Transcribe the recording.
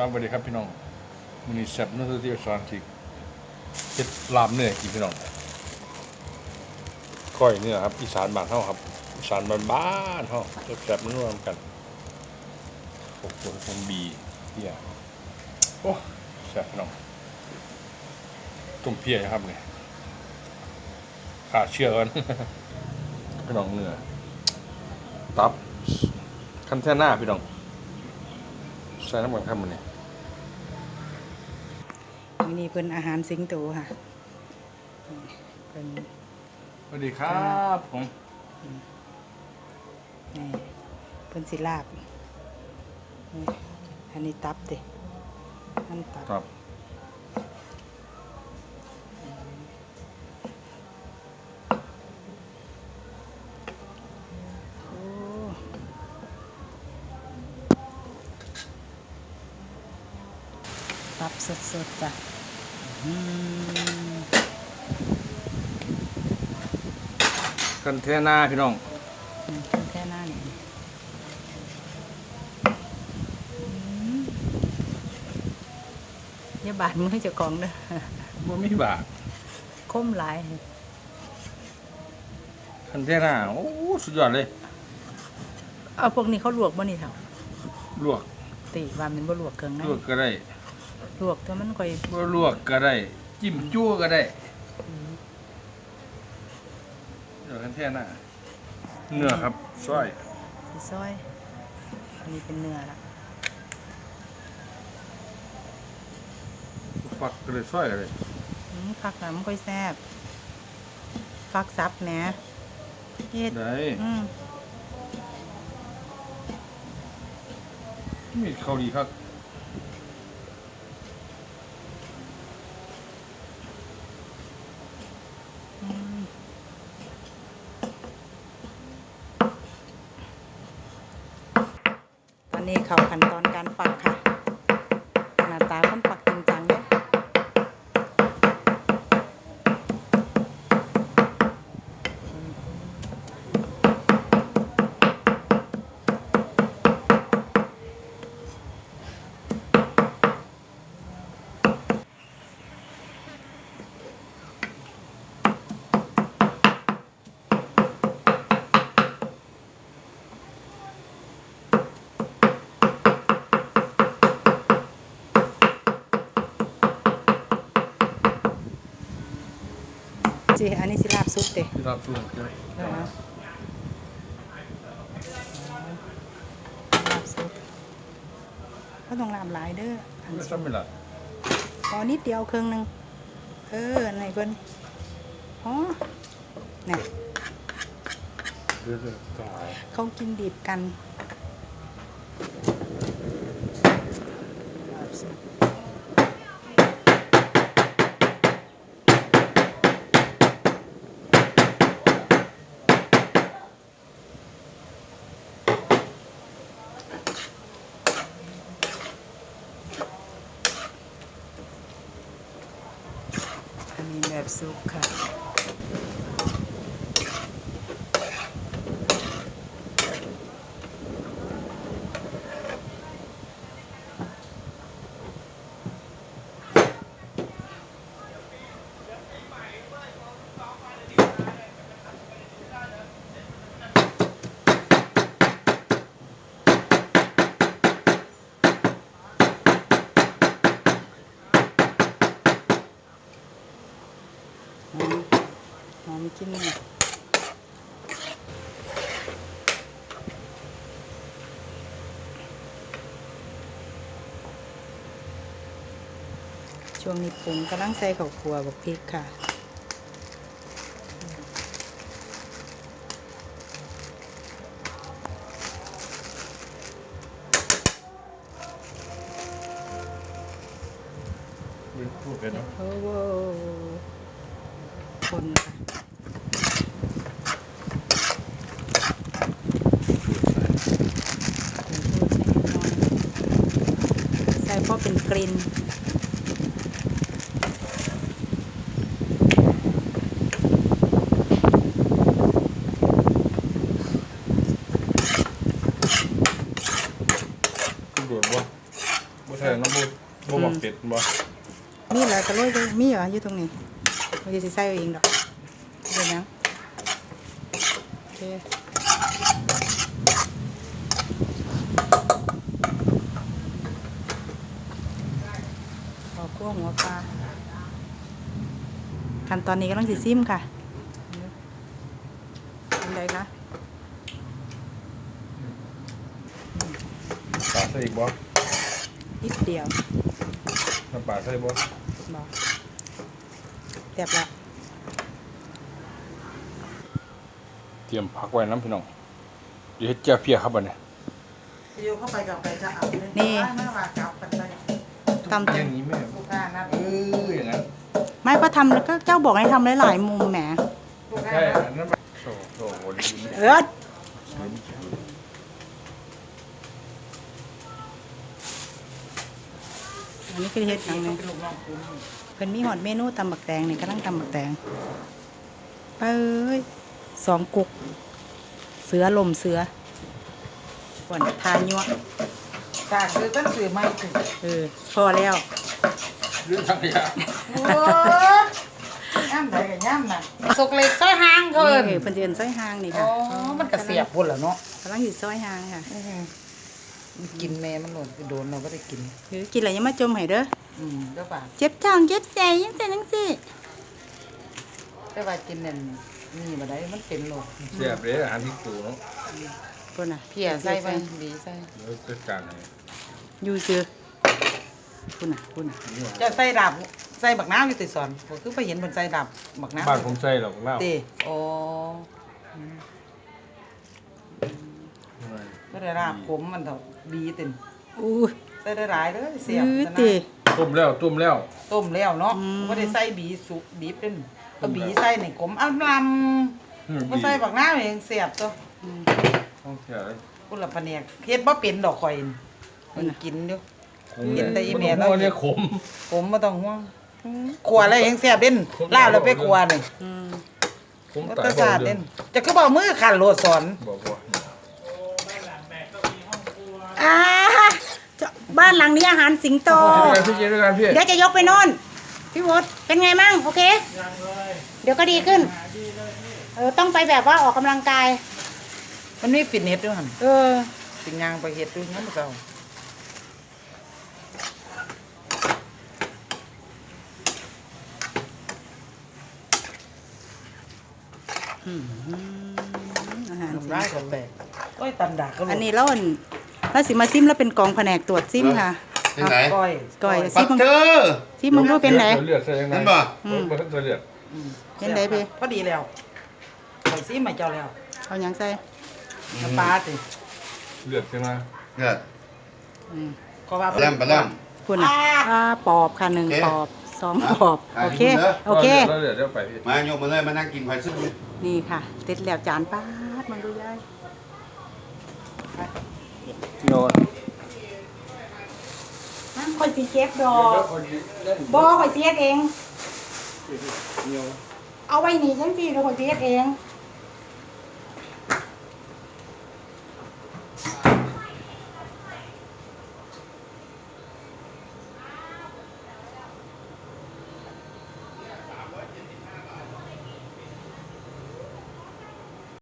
ครับสวัสดีครับพี่น้องมินิแซบนักที่สอนที่เจ็ดลาบเนื้อกินพี่น้องก้อยเนื้อครับอีสานบ้านเฮาครับอีสานบ้านบ้านๆเฮาแซ่บๆมันรวมกันโอ้โหคงบีเพียโอ้แซ่บพี่น้องต้มเพียครับเนี่ยขาเชื่อกันพี่น้องเนื้อตับคันแท่หน้าพี่น้องใส่น้ำมันครับมันนี่ย มื้อนี้เป็นอาหารสิงโตค่ะเป็นสวัสดีครับผมนี่เป็นสิลาบนี่อันนี้ตับเด้อันตับครับตับสดๆจ้ะ กันแท่หน้าพี่น้องอืมเป็นแค่หน้านี่อืมอย่าบาดมือเจ้าของเด้อบ่มีบาทคมหลายกันแท่หน้าโอ้สุดยอดเลยเอาพวกนี้เขาลวกบ่นี่เท่าลวกติว่ามันบ่ลวกเครื่องในลวกก็ได้ ลวกแต่มันค่อยบ่ลวกก็ได้ จิ้มจั่วก็ได้อืมเดี๋ยวกันแท่หน้าเนื้อครับซอยสิซอยอันนี้เป็นเนื้อละฟักก็เลยซอยก็เลยอืมผักน่ะมันค่อยแซ่บฟักซับแหมเฮ็ดได้อืมมีข้าวดีครับ อืมตอนนี้เขั้นตอนการปักค่ะ หน้าตาคนปักจริงจังเด้ จีอันนี้สิลาบซุปเด้ที่รับลวกเลยนะคะลาบซุปก็ต้องลาบหลายเด้ออันไม่ซุซ้ำปไม่ละพอนิดเดียวครึ่งหนึงเออไหนเพิ่นอ๋อน่ะเดี๋ยวจะตายเขากินดิบกัน อันนี้แบบซุปค่ะ หอมหอมกินเนี่ย ช่วงนี้ปรุงกำลังใส่ข้าวคั่วบักพริกค่ะพูดเป็นเนาะโอ้โหคนค่ะใส่เพราะเป็นกลิ่น คุณโดดบ่บ่ใช่น้ำบุบ่บอกเป็ดบ่มีเหรอกระโรยเลยมีเหรออยู่ตรงนี้เราจะใส่เอาเองดอกเดี๋ยวนะโอเคขอคั่วหัวปลาขั้นตอนนี้กำลังสิซิมค่ะเป็นไรคะ ปลาใส่อีกบ่ นิดเดียวน้ำปลาใส่บ่บอกแซ่บละเตรียมผักไว้น้ำพี่น้องเดี๋ยวเฮ็ดแจ่วเพียครับบัดนี้เดี๋ยวเข้าไปกับไปจะเอาเลยนี่ไม่ว่าจับกันไปตำอเต็ย่ามงนี้แม่ลูกค้านัดเอออย่างนั้นไม่ก็ทำแล้วก็เจ้าบอกให้ทำหลายๆมุมแหมลูกค้าใช่นัดอันนั้นมันโซ่โซ่โอ้ยดูนี่เออ อันนี้คือเฮ็ดหยังไงเป็นลูกน้องคุณเพิ่นมีหอดเมนูตำบักแตงนี่กำลังตำบักแตงไปเอ้ยสองกุก เสือลมเสือก่อนทานยั่วตากซื้อต้นสื่อไม่ถึงเออพอแล้วเรื่องทางยาโอ้ย่ำใดกับย่ำน่ะสกเล็กซอยหางเขาเอิ้นนี่เพิ่นสิเอิ้นซอยหางนี่อ๋ค่ะอมันกระเสียบพุ่นเหรอเนาะกำลังสิซอยหางค่ะ กินแม่มันหล่นโดนเราก็ได้กินคือกินอะไรอยังมาจมให้เด้อ อืมเด้อป่ะเจ็บท้องเจ็บใจยังแต่จังซี่แต่ว่ากินนั่นนี่บ่ได้มันเป็นโรคเสียบเลยอาหารที่ตูเนาะพุ่นน่ะเพียใส่ไปบีใส่เดี๋ยวจัดการให้อยู่ซื่อพุ่นน่ะพุ่นน่ะจะใส่ดับใส่บักน้ำอยู่ติดสอนบ่คือไปเห็นเพิ่นใส่ดับบักน้ำบ้านผมใส่หรอกเล่า ติโอ้ ก็ได้ราบผมมันเถอะบีตินอู้ใส่ได้หลายเลยเสียบยืดซะนะติต้มแล้วต้มแล้วต้มแล้วเนาะอืมบ่ได้ใส่บีสุกดิบเป็นก็บีใส่ในขมอ้ำลอืมำบ่ใส่บักน้ำเองเสียบตัวอืมต้องเสียเลยกุละพะเนียกเฮ็ดบ่เป็นดอกข่อยนี่มันกินอยู่ ขมเห็นแต่อีแม่แล้แล้วว เนี่ยขม ผมบ่ต้องห่วงขวแล้วเองเสียบเด่นลาบแล้วไปขวนี่อืมขมบ่ตาตะยสาดเด่นจะคือบ่เอามือขันโลดสอนบอกว่า อ่าเจ้าบ้านหลังนี้อาหารสิงโตพี่เจด้วยกันพี่เดี๋ยวจะยกไปโน่น พี่วดเป็นไงมั่งโอเค เดี๋ยวก็ดีขึ้น เออต้องไปแบบว่าออกกำลังกาย มันมีฟิตเนสด้วยหั่นเออสิย่างไปเฮ็ดด้วยยามมื้อเช้าอาหารสิน้ำงลายโตก็แตกโอ้ยตันดากก็อันนี้แล้วอัน แล้วสิมาซิมแล้วเป็นกองแผนกตรวจซิมค่ะที่ไหนก้อยก้อยปัซิกมึงเจอซิมึงรู้เป็นไหน เลือดใส่ยังไงเห็นป่ะอืมเพิ่นเลือดอืมเป็นไดพี่พอดีแล้วข่อยซิมาเจ้าแล้วเอาหยังใส่น้ำปลาติเลือดใช่ไหมเนี่ยอืมก็ว่าปลาแรมปลาแรมคุณอะอ่าปอบค่ะหนึ่งโอเคปอบสองปอบอะโอเคให้ดูนะโอเคแล้วเลือดเดี๋ยวไปพี่มาโยมมาเลยมานั่งกินไข่ซึ่งนี่ค่ะเสร็จแล้วจานป้าดมันดูยาย โน่นนั่นคอยสีเก็บดอกบอคอยสีเฮ็ดเอง เอาไว้นี่ฉันสิเราคอยสีเฮ็ดเอง